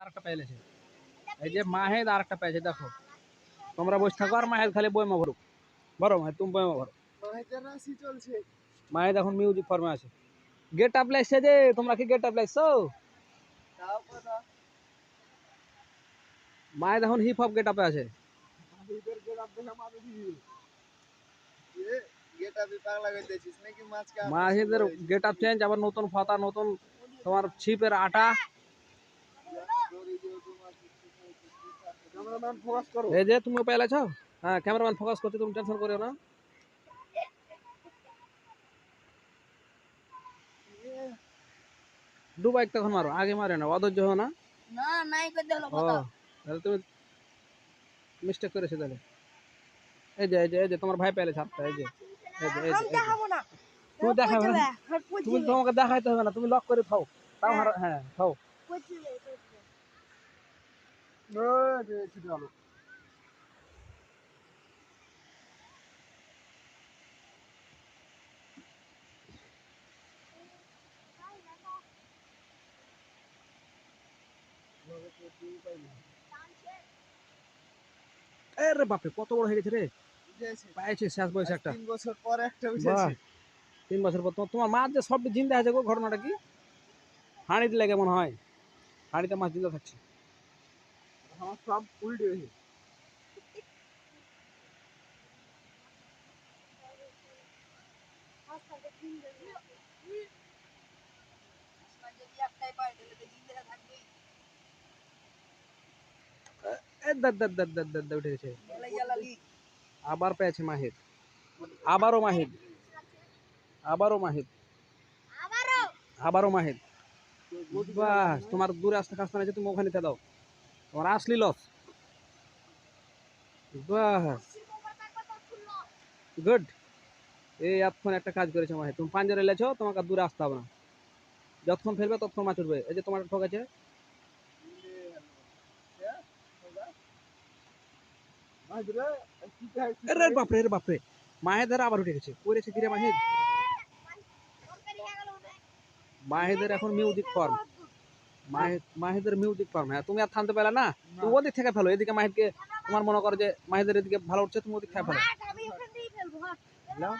আরেকটা পেয়েছে এই যে মাহেদ আর পেয়েছে দেখো। তোমরা বসে থাকো আর মাহেদ খালি বইমা ভরুক ভরো মাহেদ তুমি বইমা ভরো। মাহিতের রাশি চলছে। মাহেদ এখন মিউজিক ফর্মে আছে। গেট আপ লাগছে যে তোমরা কি গেট আপ লাগছো তাও এখন হিপ হপ গেট আপে আছে। মাহেদের গেট আপ চেঞ্জ আবার নতুন ফাতা নতুন তোমার ছিপের আটা ক্যামেরাম্যান ফোকাস করো এই যে তুমি পেলেছ হ্যাঁ ক্যামেরাম্যান ফোকাস করছে তুমি টেনশন করিও না। দু বাইক তখন মারো আগে মারে না অধৈর্য হো না। না নাই করতে হলো ও তাহলে তুমি মিস্টেক করেছ তাহলে। এই যে এই যে এই যে তোমার ভাই পেলে ছাড়টা এই যে এই যে এই তুমি দেখাবে না? তুমি তোমাকে দেখাইতে হবে না তুমি লক করে থাও। তাও হ্যাঁ। থাও। এ বাপরে কত বড় হয়ে গেছে রে। পাইছে শেষ বয়সে একটা। তিন বছর পর একটা বুঝেছি। তিন বছর পর। তোমার- তোমার মা যে সব জিন্দা আছে গো ঘটনাটা কি? হাঁড়ি দিলে কেমন হয়। হাঁড়িতে মাছ জিন্দা থাকছে। আমার সব উল্টে হয়েছে এ দাদ দাদ দাদ দাদ দাদ উঠে গেছে আবার পেয়েছে মাহিদ আবারও মাহিদ আবারও মাহিদ আবারও মাহিদ বাস তোমার দূরে আসতে কাজটা আছে তুমি ওখানে দাও তোমার আসলি লস। বাস গুড এই এতক্ষণ একটা কাজ করেছে মাহিদ তুমি পাঞ্জারে লেছো তোমাকে দূরে আসতে হবে না। যতক্ষণ ফেলবে ততক্ষণ মাছ উঠবে। এই যে তোমার ঠকেছে মাহিদরে কি খাই রে বাপরে রে বাপরে। মাহেদের আবার উঠে গেছে। করেছে কিরে মাহিদ? মাহিদের এখন মিউজিক ফর্ম মাহিদ মাহিদের মিউজিক ফর্ম হ্যাঁ তুমি আর থামতে পারলে না? তুমি ওদিক থেকে ফেলো। এদিকে মাহিদকে তোমার মনে করো যে মাহিদের এদিকে ভালো উঠছে তুমি ওদিক থেকে ফেলো। বুঝলাম?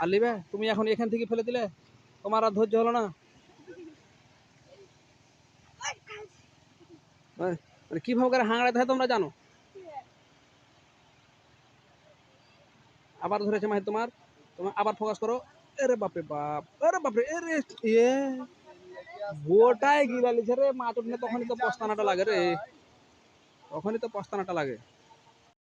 আর লিবে তুমি এখন এখান থেকে ফেলে দিলে? তোমার আর ধৈর্য হলো না? মানে মানে কীভাবে করে হাঙড়াতে হয় তোমরা জানো? আবার ধরেছে মাহিদ তোমার। তোমার আবার ফোকাস করো। আরে বাপরে বাপ। আরে বাপরে এরে এ। গোটায় গিলালিছে রে মাছ উঠলে তখনই তো পস্তানাটা লাগে রে। তখনই তো পস্তানাটা লাগে।